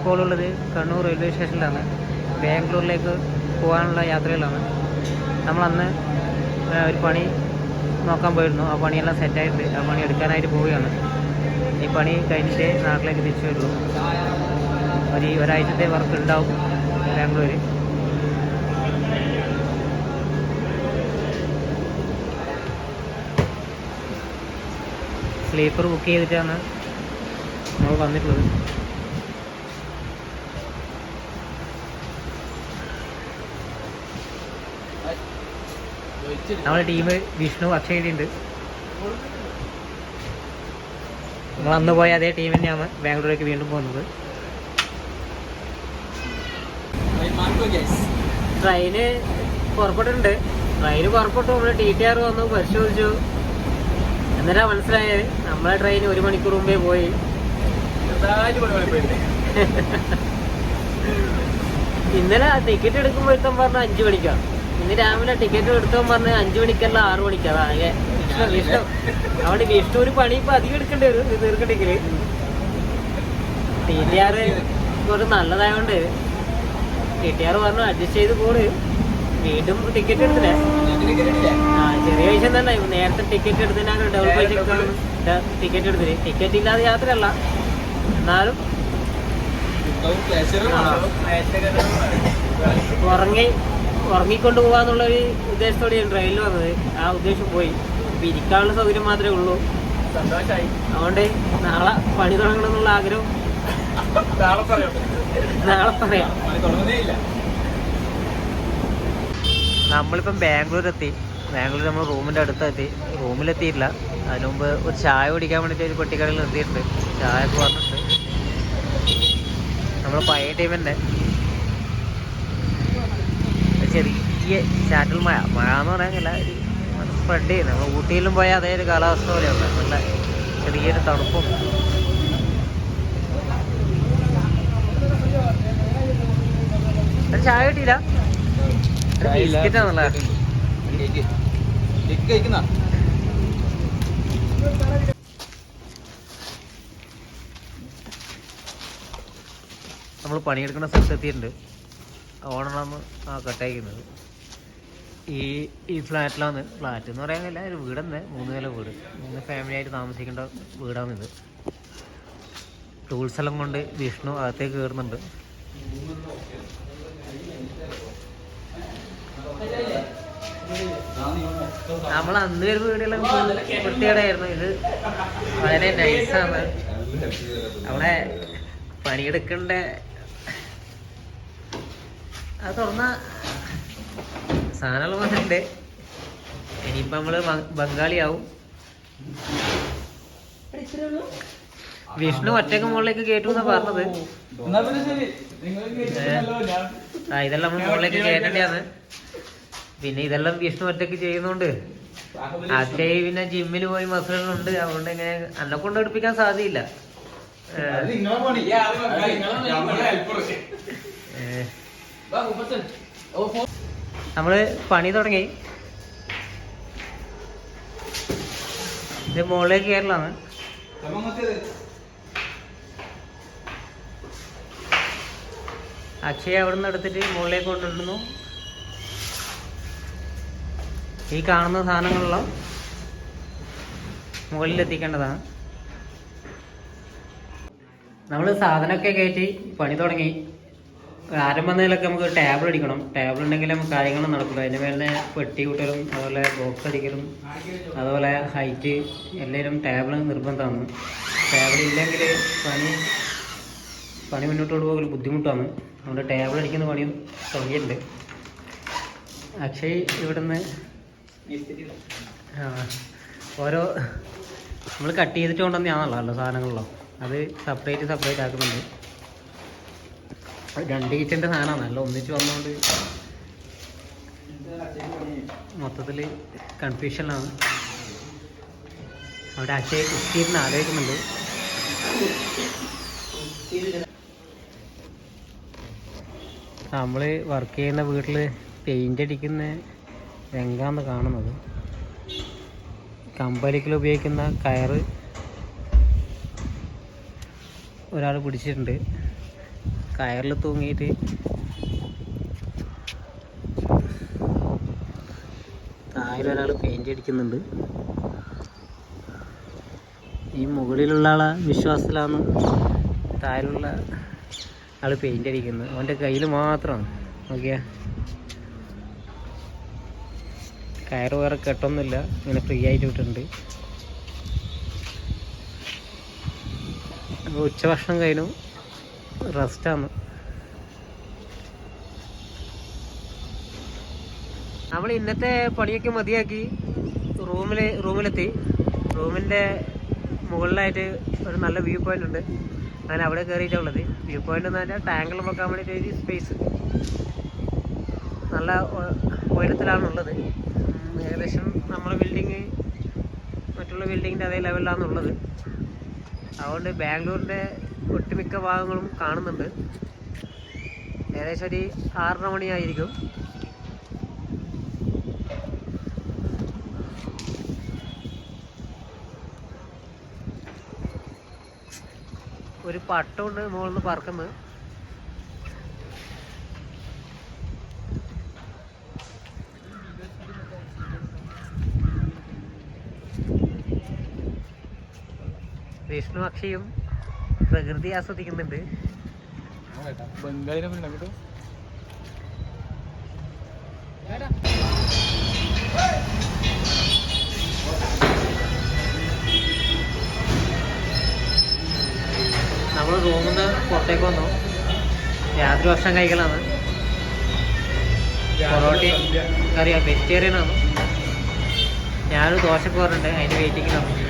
ഇപ്പോൾ ഉള്ളത് കണ്ണൂർ റെയിൽവേ സ്റ്റേഷനിലാണ്. ബാംഗ്ലൂരിലേക്ക് പോകാനുള്ള യാത്രയിലാണ്. നമ്മളന്ന് ഒരു പണി നോക്കാൻ പോയിരുന്നു. ആ പണിയെല്ലാം സെറ്റായിട്ട് ആ പണി എടുക്കാനായിട്ട് പോവുകയാണ്. ഈ പണി കഴിഞ്ഞിട്ട് നാട്ടിലേക്ക് തിരിച്ചു വരുള്ളൂ. ഒരു ഒരാഴ്ചത്തെ വർക്ക് ഉണ്ടാവും ബാംഗ്ലൂർ സ്ലീപ്പർ ബുക്ക് ചെയ്തിട്ടാണ് നമ്മൾ വന്നിട്ടുള്ളത്. നമ്മുടെ ടീം വിഷ്ണു അക്ഷയുണ്ട് നമ്മൾ അന്ന് പോയ അതേ ടീം തന്നെയാണ് ബാംഗ്ലൂരേക്ക് വീണ്ടും പോകുന്നത്. ട്രെയിന് പുറപ്പെട്ടിട്ടുണ്ട്. ട്രെയിന് പുറപ്പെട്ടു. നമ്മൾ ടി ടി ആർ വന്നു പരിശോധിച്ചു. എന്നിട്ടാ മനസ്സിലായത് നമ്മളെ ട്രെയിൻ ഒരു മണിക്കൂർ മുമ്പേ പോയി. ഇന്നലെ ടിക്കറ്റ് എടുക്കുമ്പോഴത്തെ പറഞ്ഞ അഞ്ചു മണിക്കാണ്. ഇന്ന് രാവിലെ ടിക്കറ്റ് എടുത്തോ പറഞ്ഞ അഞ്ചു മണിക്കല്ല ആറു മണിക്കാണ് ആകെ വിഷ്ണു അവിടെ വിഷ്ണു ഒരു പണി ഇപ്പൊ അധികം എടുക്കേണ്ടി വരും തീർക്കണ്ടെങ്കിൽ ടി ടി ആർ കുറച്ച് നല്ലതായോണ്ട് ടി ടി ആർ പറഞ്ഞു അഡ്ജസ്റ്റ് ചെയ്ത് പോണ്. വീണ്ടും ടിക്കറ്റ് എടുത്തില്ലേ? ആ ചെറിയ പൈസ തന്നെ നേരത്തെ ടിക്കറ്റ് എടുത്തതിനാണ് ഡബിൾ പൈസ ടിക്കറ്റ് എടുത്തില്ല? ടിക്കറ്റ് ഇല്ലാതെ യാത്രയല്ല. എന്നാലും ഉറങ്ങി ഉറങ്ങിക്കൊണ്ട് പോകാന്നുള്ളൊരു ഉദ്ദേശത്തോടെയാണ് ട്രെയിനിൽ വന്നത്. ആ ഉദ്ദേശം പോയി. അപ്പൊ ഇരിക്കാനുള്ള സൗകര്യം മാത്രമേ ഉള്ളൂ. സന്തോഷമായി അതുകൊണ്ട് നാളെ പണി തുടങ്ങണം എന്നുള്ള ആഗ്രഹം. നാളെ പറയാം. നാളെ പറയാം. പണി തുടങ്ങുന്നേ ഇല്ല നമ്മളിപ്പം ബാംഗ്ലൂർ എത്തി ബാംഗ്ലൂർ നമ്മൾ റൂമിന്റെ അടുത്തെത്തി. റൂമിലെത്തിയിട്ടില്ല. അതിനു മുമ്പ് ഒരു ചായ കുടിക്കാൻ വേണ്ടിയിട്ട് ഒരു പെട്ടിക്കടയിൽ നിർത്തിയിട്ടുണ്ട്. ചായ ഒക്കെ വന്നിട്ടുണ്ട്. നമ്മൾ പഴയ ടീമിന്റെ. ചെറിയ ചാറ്റൽ മഴ. മഴ എന്ന് പറയാനില്ല ഒരു സ്പ്രെഡ് ചെയ്യുന്നത് നമ്മൾ ഊട്ടിയിലും പോയാൽ അതേ ഒരു കാലാവസ്ഥ പോലെയുണ്ട് നല്ല ചെറിയൊരു തണുപ്പും. ഒരു ചായ കിട്ടിയില്ല? കഴിക്കുന്ന? നമ്മൾ പണിയെടുക്കുന്ന സ്ഥലത്ത് എത്തിയിട്ടുണ്ട്. ഓണറാണ് ആ കട്ടയക്കുന്നത്. ഈ ഈ ഫ്ലാറ്റിലാണ് ഫ്ലാറ്റ് എന്ന് പറയാനില്ല ഒരു വീടെന്നെ മൂന്ന് നില വീട്. മൂന്ന് ഫാമിലി ആയിട്ട് താമസിക്കേണ്ട വീടാണിത്. ടൂൾസ് എല്ലാം കൊണ്ട് വിഷ്ണു അകത്തേക്ക് കയറുന്നുണ്ട്. നമ്മൾ അന്ന് ഒരു വീടുകളും വൃത്തികേടായിരുന്നു ഇത് വളരെ നൈസാണ് നമ്മളെ പണിയെടുക്കേണ്ട അത് തുറന്ന സാധനങ്ങൾ വന്നിട്ടുണ്ട്. ഇനിയിപ്പോ നമ്മൾ ബംഗാളിയാവും. വിഷ്ണു ഒറ്റയ്ക്ക് മുകളിലേക്ക് കേട്ടു എന്നാ പറഞ്ഞത്. ആ ഇതെല്ലാം നമ്മൾ മുകളിലേക്ക് കയറ്റേണ്ടതാണ് പിന്നെ ഇതെല്ലാം വിഷ്ണു ഒറ്റയ്ക്ക് ചെയ്യുന്നുണ്ട്. അക്ഷയ് പിന്നെ ജിമ്മിൽ പോയി മസിലുണ്ട് അതുകൊണ്ട് ഇങ്ങനെ അന്നെ കൊണ്ട് എടുപ്പിക്കാൻ സാധ്യയില്ല ഏ, നിങ്ങളെ പണി തുടങ്ങി. ഇത് മുകളിലേക്ക് കയറലാണ്. അക്ഷയ അവിടെ നിന്ന് എടുത്തിട്ട് മുകളിലേക്ക് കൊണ്ടിടുന്നു ഈ കാണുന്ന സാധനങ്ങളെല്ലാം മുകളിലെത്തിക്കേണ്ടതാണ്. നമ്മൾ സാധനമൊക്കെ കയറ്റി പണി തുടങ്ങി. ആരംഭം നിലൊക്കെ നമുക്ക് ടേബിൾ അടിക്കണം. ടേബിൾ ഉണ്ടെങ്കിൽ നമുക്ക് കാര്യങ്ങൾ നടക്കുള്ളൂ. അതിന്റെ മേലെ പെട്ടി കൂട്ടലും അതുപോലെ ബോക്സ് അടിക്കലും അതുപോലെ ഹൈറ്റ് എല്ലാവരും ടേബിൾ നിർബന്ധമാണ്. ടേബിൾ ഇല്ലെങ്കിൽ പണി പണി മുന്നോട്ട് കൊണ്ടുപോകൽ ബുദ്ധിമുട്ടാണ്. അതുകൊണ്ട് ടേബിൾ അടിക്കുന്ന പണിയും തുടങ്ങിയിട്ടുണ്ട് അക്ഷയ് ഇവിടുന്ന് ആ, ഓരോ നമ്മൾ കട്ട് ചെയ്തിട്ട് കൊണ്ടുവന്നാണല്ലോ സാധനങ്ങളല്ലോ. അത് സെപ്പറേറ്റ് സെപ്പറേറ്റ് ആക്കുന്നുണ്ട്. രണ്ട് കിച്ചന്റെ സാധനമാണ്. നല്ല ഒന്നിച്ച് വന്നുകൊണ്ട് മൊത്തത്തിൽ കൺഫ്യൂഷനിലാണ് അവിടെ അക്ഷയ കുത്തിയിരുന്ന് ആലോചിക്കുന്നുണ്ട്. നമ്മൾ വർക്ക് ചെയ്യുന്ന വീട്ടിൽ പെയിന്റ് അടിക്കുന്ന രംഗാന്ന് കാണുന്നത്. കമ്പലിക്കൽ ഉപയോഗിക്കുന്ന കയറ് ഒരാൾ പിടിച്ചിട്ടുണ്ട്. കയറിൽ തൂങ്ങിയിട്ട്. താഴെ ഒരാൾ പെയിന്റ് അടിക്കുന്നുണ്ട്. ഈ മുകളിലുള്ള ആളെ വിശ്വാസത്തിലാണ് താഴെയുള്ള ആൾ പെയിന്റ് അടിക്കുന്നത്. അവന്റെ കയ്യിൽ മാത്രമാണ്. നോക്കിയാ. കയറ് വേറെ കെട്ടൊന്നുമില്ല. ഇങ്ങനെ ഫ്രീ ആയിട്ട് വിട്ടിട്ടുണ്ട്. ഉച്ചഭക്ഷണം കഴിഞ്ഞു. റെസ്റ്റാണ്. നമ്മൾ ഇന്നത്തെ പണിയൊക്കെ മതിയാക്കി റൂമിൽ റൂമിലെത്തി. റൂമിന്റെ മുകളിലായിട്ട് ഒരു നല്ല വ്യൂ പോയിന്റ് ഉണ്ട്. അങ്ങനെ അവിടെ കയറിയിട്ടുള്ളത് വ്യൂ പോയിന്റ് എന്ന് പറഞ്ഞാൽ ടാങ്കിൽ വെക്കാൻ വേണ്ടിയിട്ട് സ്പേസ് നല്ല ഉയരത്തിലാണുള്ളത് ഏകദേശം നമ്മുടെ ബിൽഡിങ് മറ്റുള്ള ബിൽഡിങ്ങിന്റെ അതേ ലെവലിലാണുള്ളത് അതുകൊണ്ട് ബാംഗ്ലൂരിന്റെ ഒട്ടുമിക്ക ഭാഗങ്ങളും കാണുന്നുണ്ട്. ഏകദേശം ഒരു ആറര മണിയായിരിക്കും. ഒരു പട്ടമുണ്ട് മുകളിൽ നിന്ന് പറക്കുന്നത് വിഷ്ണു അക്ഷയും പ്രകൃതി ആസ്വദിക്കുന്നുണ്ട്. ബംഗാളിനെ നമ്മൾ റൂമിൽ നിന്ന് പുറത്തേക്ക് വന്നു. രാത്രി ഭക്ഷണം കഴിക്കലാണ്. പൊറോട്ടയും കറിയാണ് വെജിറ്റേറിയൻ ആണ്. ഞാനൊരു ദോശക്ക് പറഞ്ഞിട്ടുണ്ട് അതിന് വെയിറ്റിങ്ങിലാണ്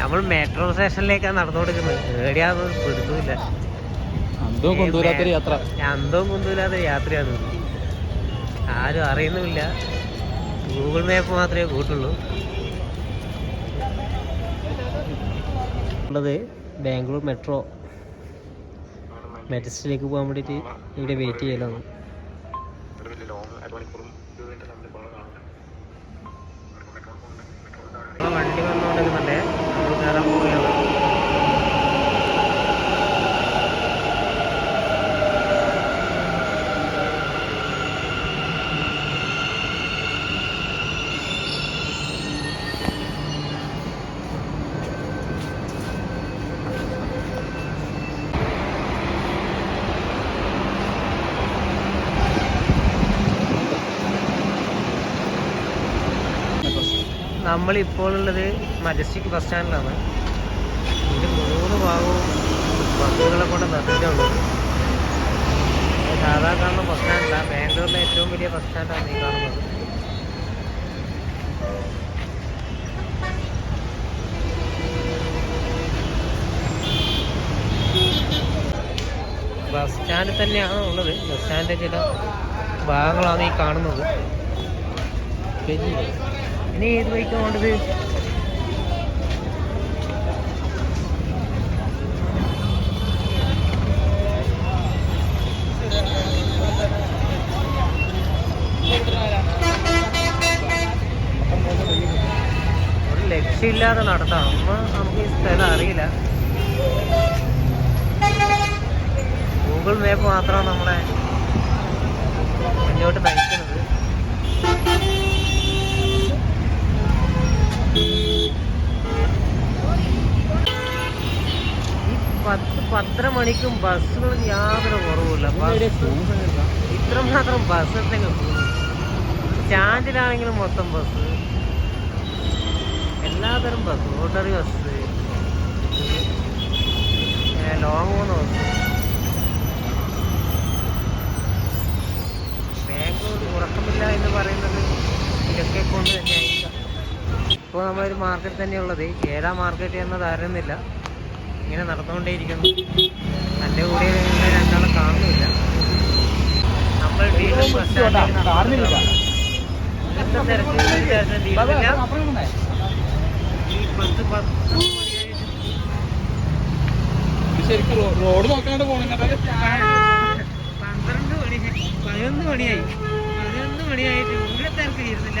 നമ്മൾ മെട്രോ സ്റ്റേഷനിലേക്കാണ് നടന്നു കൊടുക്കുന്നത് എവിടെയാന്ന് പിടുത്തുമില്ല അന്തോ കൊണ്ടുവരാത്തൊരു യാത്ര. അന്തവും കൊണ്ടുമില്ലാത്ത യാത്രയാണ്. ആരും അറിയുന്നുമില്ല. ഗൂഗിൾ മാപ്പ് മാത്രമേ കൂട്ടുള്ളൂ. ഉള്ളത് ബാംഗ്ലൂർ മെട്രോ മെജസ്റ്റിലേക്ക് പോകാൻ വേണ്ടിയിട്ട് ഇവിടെ വെയിറ്റ് ചെയ്യലാണ്. നമ്മളിപ്പോൾ ഉള്ളത് മജസ്റ്റിക് ബസ് സ്റ്റാൻഡിലാണ് ഇതിന്റെ മൂന്ന് ഭാഗവും ബസ്സുകളെ കൊണ്ട് നിർത്തിയിട്ടുള്ളത് സാധാ കാണുന്ന ബസ് സ്റ്റാൻഡല്ല ബാംഗ്ലൂരിലെ ഏറ്റവും വലിയ ബസ് സ്റ്റാൻഡാണ് ഈ കാണുന്നത്. ബസ് സ്റ്റാൻഡ് തന്നെയാണ് ഉള്ളത്. ബസ് സ്റ്റാൻഡിന്റെ ചില ഭാഗങ്ങളാണ് ഈ കാണുന്നത്. ഇനി ഏത് ബൈക്ക് ഒരു ലക്ഷ്യമില്ലാതെ നടത്താം അമ്മ നമുക്ക് ഈ സ്ഥലം അറിയില്ല. ഗൂഗിൾ മാപ്പ് മാത്രമാണ് നമ്മളെ മുന്നോട്ട് നയിക്കുന്നത് പത്തര മണിക്കും ബസ്സുകളും യാതൊരു കുറവുമില്ല. ഇത്ര മാത്രം ബസ് എന്തെങ്കിലും സ്റ്റാൻഡിലാണെങ്കിലും മൊത്തം ബസ് എല്ലാതരം ബസ് ഓർഡറി ബസ് ലോങ് പോകുന്ന ബസ് ബാംഗ്ലൂർ ഉറക്കമില്ല എന്ന് പറയുന്നത് ഇതൊക്കെ കൊണ്ട് തന്നെയായിരിക്കാം. ഇപ്പോൾ നമ്മളൊരു മാർക്കറ്റ് തന്നെയുള്ളത്. ഏതാ മാർക്കറ്റ് എന്നത് അറിയുന്നില്ല ഇങ്ങനെ നടന്നുകൊണ്ടേയിരിക്കുന്നു. എന്റെ കൂടെ രണ്ടാളെ കാണുന്നില്ല. നമ്മൾ വീണ്ടും ബസ് സ്റ്റാൻഡിൽ കാണുന്നില്ല. ഇന്നത്തെ തിരക്ക് ഈ തിരക്ക് തീരുന്നില്ല. ഈ പത്ത് പത്ത് ശരിക്കും റോഡ് നോക്കാണ്ട് പന്ത്രണ്ട് മണി പതിനൊന്ന് മണിയായി. പതിനൊന്ന് മണിയായിട്ട് ഇവിടെ തിരക്ക് തീരുന്നില്ല